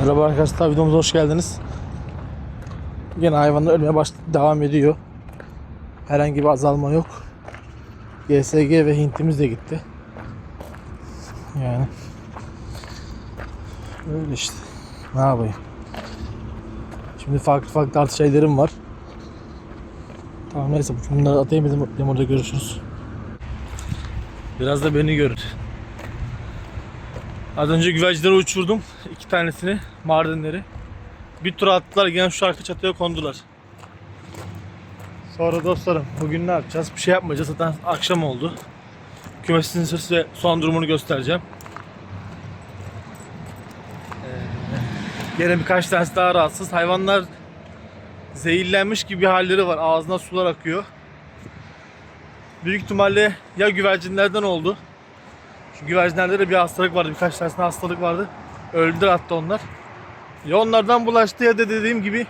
Merhaba arkadaşlar videomuza hoş geldiniz. Yine hayvanlar ölmeye baş devam ediyor. Herhangi bir azalma yok. GSG ve Hintimiz de gitti. Yani öyle işte. Ne yapayım? Şimdi farklı farklı artı şeylerim var. Tamam neyse bunları atayım bizim orada görüşürüz. Biraz da beni görün. Az önce güvercinleri uçurdum. iki tanesini, mardinleri. Bir tur attılar, gene şu arka çatıya kondular. Sonra dostlarım, bugün ne yapacağız? Bir şey yapmayacağız. Zaten akşam oldu. Kümesin size son durumunu göstereceğim. Ee, gene birkaç tanesi daha rahatsız. Hayvanlar zehirlenmiş gibi bir halleri var. Ağzına sular akıyor. Büyük ihtimalle ya güvercinlerden oldu. Şu güvercinlerde de bir hastalık vardı. Birkaç tanesinde hastalık vardı. Öldüler hatta onlar. Ya onlardan bulaştı ya da dediğim gibi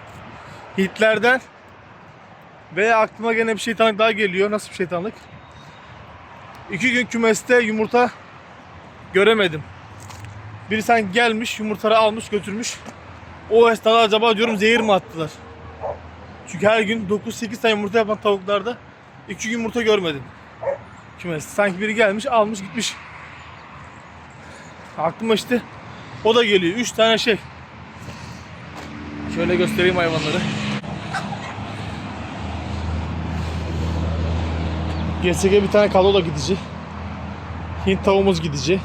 Hitlerden veya aklıma gene bir şeytanlık daha geliyor. Nasıl bir şeytanlık? İki gün kümeste yumurta göremedim. Biri sen gelmiş yumurtaları almış götürmüş. O esnada acaba diyorum zehir mi attılar? Çünkü her gün 9-8 tane yumurta yapan tavuklarda iki gün yumurta görmedim. Kümeste. Sanki biri gelmiş almış gitmiş. Aklıma işte o da geliyor. Üç tane şey. Şöyle göstereyim hayvanları. GSG bir tane kalola gidici. Hint tavuğumuz gidici.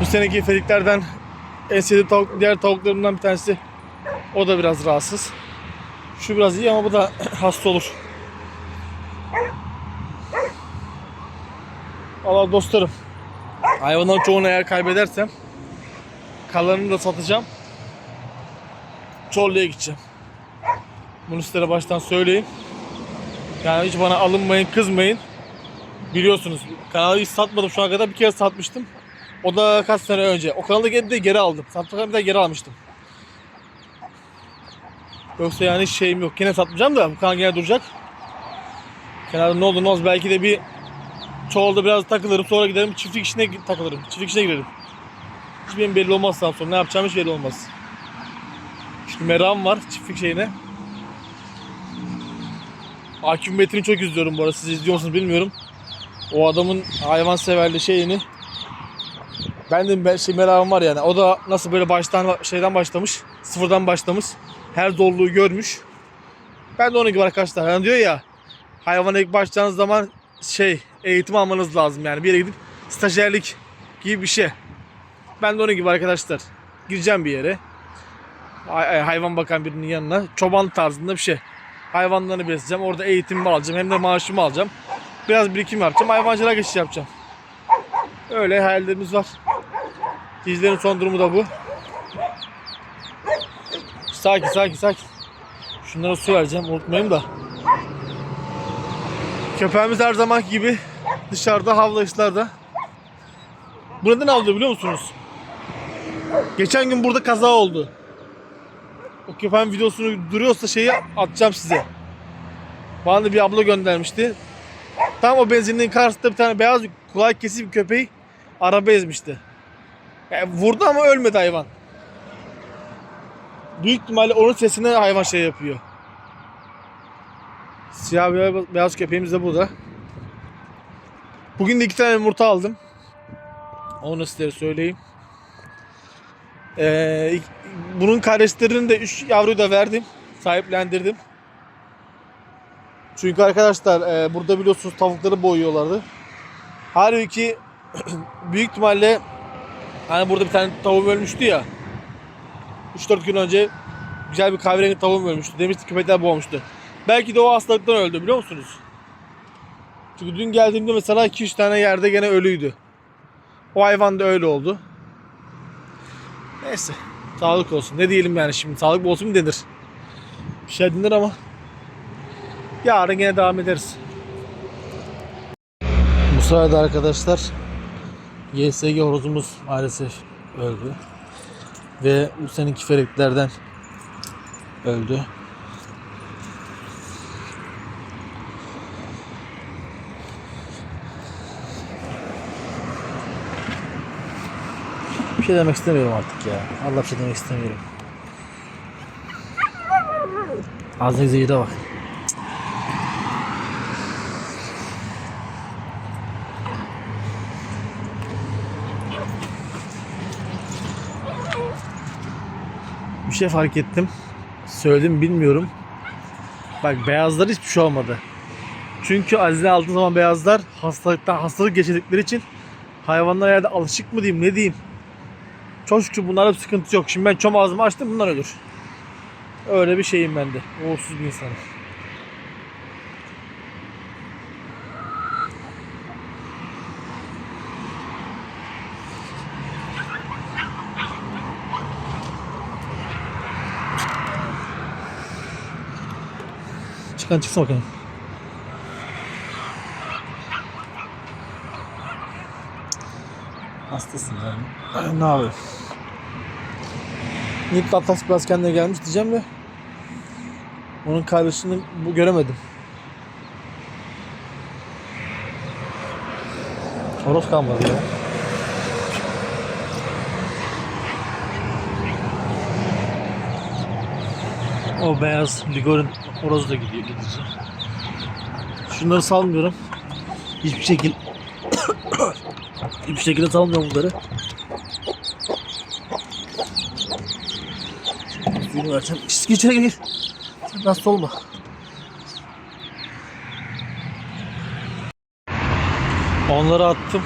Bu seneki feliklerden en sevdiğim tavuk, diğer tavuklarımdan bir tanesi. O da biraz rahatsız. Şu biraz iyi ama bu da hasta olur. Allah dostlarım. Hayvanların çoğunu eğer kaybedersem kalanını da satacağım. Çorlu'ya gideceğim. Bunu sizlere baştan söyleyeyim. Yani hiç bana alınmayın, kızmayın. Biliyorsunuz kanalı hiç satmadım şu ana kadar. Bir kere satmıştım. O da kaç sene önce. O kanalı geri de geri aldım. Sattıklarımı bir de geri almıştım. Yoksa yani hiç şeyim yok. Yine satmayacağım da bu kanal yine duracak. Kenarda ne olur ne olmaz belki de bir Çoğulda biraz takılırım sonra giderim çiftlik işine takılırım. Çiftlik işine girerim. Hiç benim belli olmaz sonra ne yapacağım hiç belli olmaz. Çünkü meram var çiftlik şeyine. Akif Metin'i çok izliyorum bu arada siz izliyor musunuz bilmiyorum. O adamın hayvan severli şeyini ben de şey merakım var yani. O da nasıl böyle baştan şeyden başlamış, sıfırdan başlamış. Her zorluğu görmüş. Ben de onun gibi arkadaşlar. Yani diyor ya hayvana ilk başladığınız zaman şey eğitim almanız lazım yani bir yere gidip stajyerlik gibi bir şey. Ben de onun gibi arkadaşlar gireceğim bir yere. Hay- hayvan bakan birinin yanına çoban tarzında bir şey. Hayvanlarını besleyeceğim. Orada eğitimimi alacağım. Hem de maaşımı alacağım. Biraz birikim yapacağım. Hayvancılığa geçiş yapacağım. Öyle hayallerimiz var. Dizlerin son durumu da bu. Sakin sakin sakin. Şunlara su vereceğim unutmayayım da. Köpeğimiz her zaman gibi dışarıda havlayışlarda. Bu neden havlıyor biliyor musunuz? Geçen gün burada kaza oldu. O köpeğin videosunu duruyorsa şeyi atacağım size. Bana bir abla göndermişti. Tam o benzinliğin karşısında bir tane beyaz bir kulak kesik bir köpeği araba ezmişti. Yani vurdu ama ölmedi hayvan. Büyük ihtimalle onun sesine hayvan şey yapıyor. Siyah beyaz, beyaz köpeğimiz de burada. Bugün de iki tane yumurta aldım. Onu sizlere söyleyeyim. Ee, bunun kardeşlerini de 3 yavruyu da verdim. Sahiplendirdim. Çünkü arkadaşlar e, burada biliyorsunuz tavukları boyuyorlardı. Halbuki büyük ihtimalle hani burada bir tane tavuğum ölmüştü ya. 3-4 gün önce güzel bir kahverengi tavuğum ölmüştü. Demişti köpekler boğmuştu. Belki de o hastalıktan öldü biliyor musunuz? Çünkü dün geldiğimde mesela 2-3 tane yerde gene ölüydü. O hayvan da öyle oldu. Neyse. Sağlık olsun. Ne diyelim yani şimdi? Sağlık olsun mu denir? Bir şey denir ama. Yarın yine devam ederiz. Bu sırada arkadaşlar YSG horozumuz maalesef öldü. Ve bu seninki fereklerden öldü. Şey demek istemiyorum artık ya. Allah bir şey demek istemiyorum. Ağzındaki zehire bak. Bir şey fark ettim. Söyledim bilmiyorum. Bak beyazlar hiçbir şey olmadı. Çünkü Azize aldığı zaman beyazlar hastalıktan hastalık geçirdikleri için hayvanlar yerde alışık mı diyeyim ne diyeyim. Çok şükür bunlarda sıkıntı yok. Şimdi ben çom ağzımı açtım bunlar ölür. Öyle bir şeyim ben de. Uğursuz bir insanım. Çıkan çıksın bakalım. Hastasın yani. ne yapayım? Nip Atlas biraz kendine gelmiş diyeceğim de onun kardeşini bu göremedim. Horoz kalmadı ya. O beyaz Ligor'un horozu da gidiyor gidince. Şunları salmıyorum. Hiçbir şekil hiçbir şekilde salmıyorum bunları. Suyunu vereceğim. İçeri gir. Sen hasta olma. Onları attım.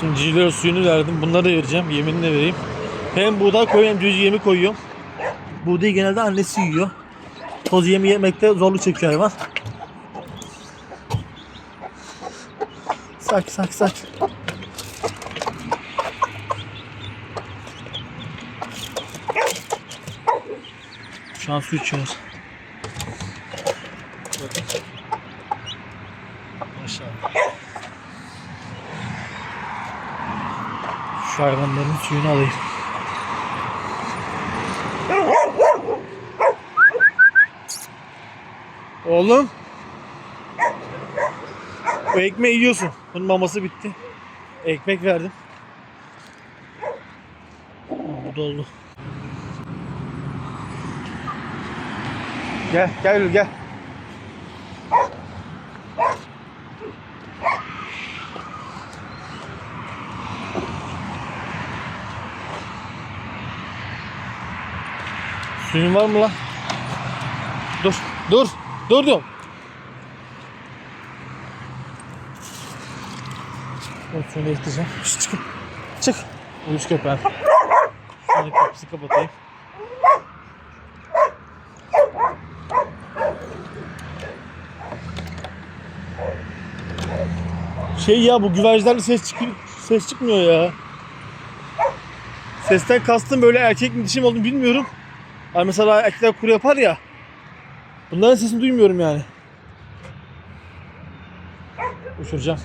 Şimdi civcivlere suyunu verdim. Bunları vereceğim. Yemini de vereyim. Hem buğday koyuyorum hem civciv yemi koyuyorum. Buğdayı genelde annesi yiyor. Toz yemi yemekte zorluk çekiyor hayvan. Sakin sakin sakin. Şu an su içiyoruz. Maşallah. Şu hayvanların suyunu alayım. Oğlum. Bu ekmeği yiyorsun. Bunun maması bitti. Ekmek verdim. Bu doldu. Gel, gel Gül, gel. Suyun var mı lan? Dur, dur, dur diyorum. Ben suyunu ekleyeceğim. Çık, çık. Uyuz köpeğim. Şunu kapısı kapatayım. Şey ya bu güvercinlerle ses çıkıyor, ses çıkmıyor ya. Sesten kastım böyle erkek mi dişi mi olduğunu bilmiyorum. Hani mesela erkekler kuru yapar ya. Bunların sesini duymuyorum yani. Uçuracağım.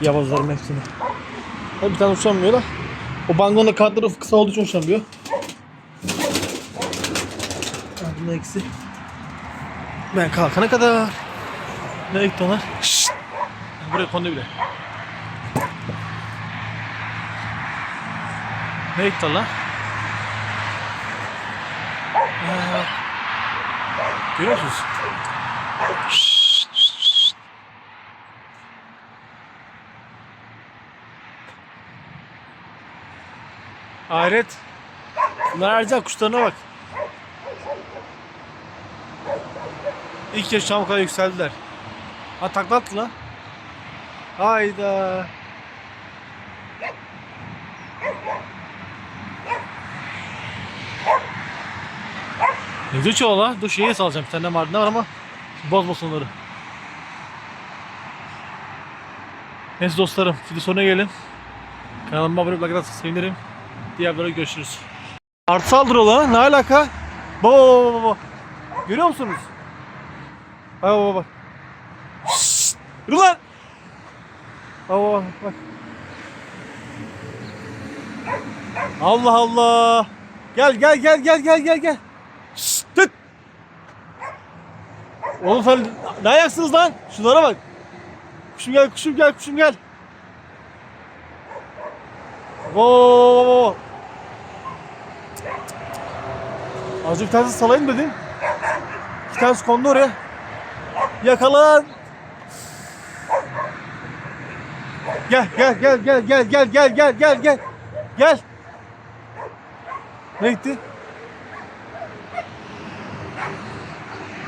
Yavazlarım hepsini. Bir tane uçamıyor da. O bangonda kanatları kısa olduğu için uçamıyor. Bunun eksi. Ben kalkana kadar. Ne ekti onlar? Şşt! Buraya kondu bile. Ne ekti lan? Aa, Görüyor musunuz? Şşt, şşt, şşt. Hayret. Bunlar harca kuşlarına bak. İlk yaşam kadar yükseldiler. Ha takla lan. Hayda. Ne güzel çoğu la. Dur şeye salacağım. Bir tane mardina var ama bozmasın onları. Neyse dostlarım. Şimdi sonuna gelin. Kanalıma abone olmayı sevinirim. Diğer videoda görüşürüz. Artı saldırı la. Ne alaka? Baba baba baba. Görüyor musunuz? Baba baba. Şşşt. Yürü lan. Baba bak. Allah Allah. Gel gel gel gel gel gel gel. Tık. Oğlum sen ne ayaksınız lan? Şunlara bak. Kuşum gel, kuşum gel, kuşum gel. Oo. Azıcık bir tanesi salayım dedim. İki tanesi kondu oraya. Yakala. Gel gel gel gel gel gel gel gel gel gel. Gel. Ne gitti?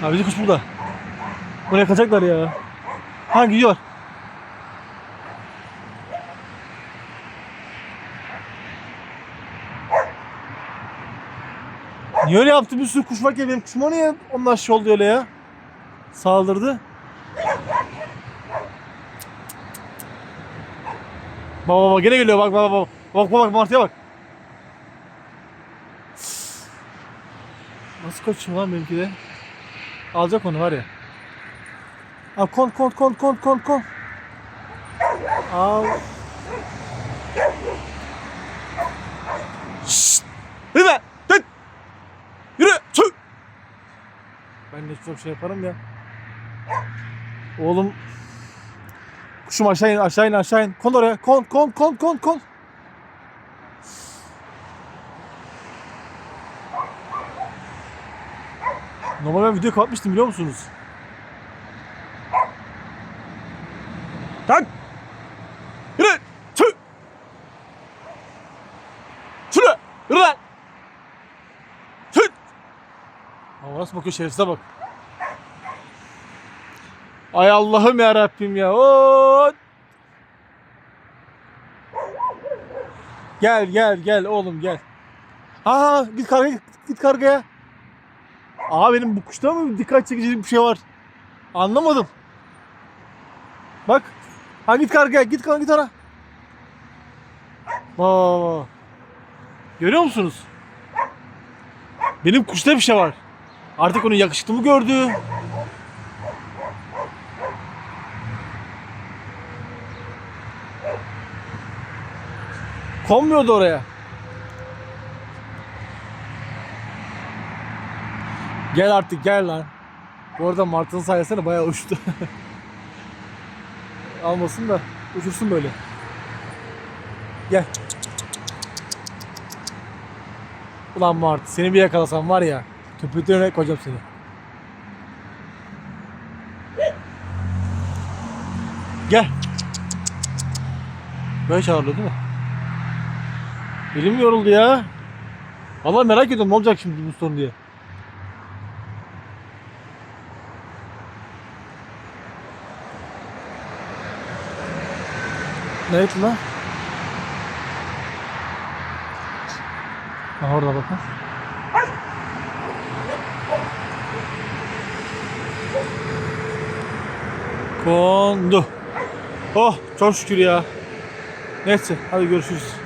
Abi kuş burada. Buraya kaçacaklar ya. Ha gidiyor. Niye öyle yaptı bir sürü kuş varken benim kuşuma niye onlar şey oldu öyle ya? Saldırdı. Baba baba gene geliyor bak baba bak. Bak bak bak martıya bak. Nasıl kaçıyor lan benimki de? Alacak onu var ya. Al kon kon kon kon kon kon. Al. Şşt! Yürü be! Tık! Yürü! Çık! Ben de çok şey yaparım ya. Oğlum. Kuşum aşağı in aşağı in aşağı in. Kon oraya. Kon kon kon kon kon. Normal ben video kapatmıştım biliyor musunuz? Tak! Yürü! Çık! Şuraya! Yürü lan! Çık! Ama nasıl bakıyor şerefsize bak. Ay Allah'ım ya Rabbim ya. Oo! Gel gel gel oğlum gel. Aa git kargaya git kargaya. Aa benim bu kuşta mı dikkat çekici bir şey var? Anlamadım. Bak. Ha git kargaya git kan git ona. Aa. Görüyor musunuz? Benim kuşta bir şey var. Artık onun yakışıklı mı gördü? Konmuyordu oraya. Gel artık gel lan. Bu arada Mart'ın sayesinde bayağı uçtu. Almasın da uçursun böyle. Gel. Ulan Mart seni bir yakalasam var ya köpüklerine koyacağım seni. Gel. Böyle çağırdı değil mi? Elim yoruldu ya. Vallahi merak ediyorum ne olacak şimdi bu sorun diye. Etti lan? Ha orada bakın. Kondu. Oh çok şükür ya. Neyse hadi görüşürüz.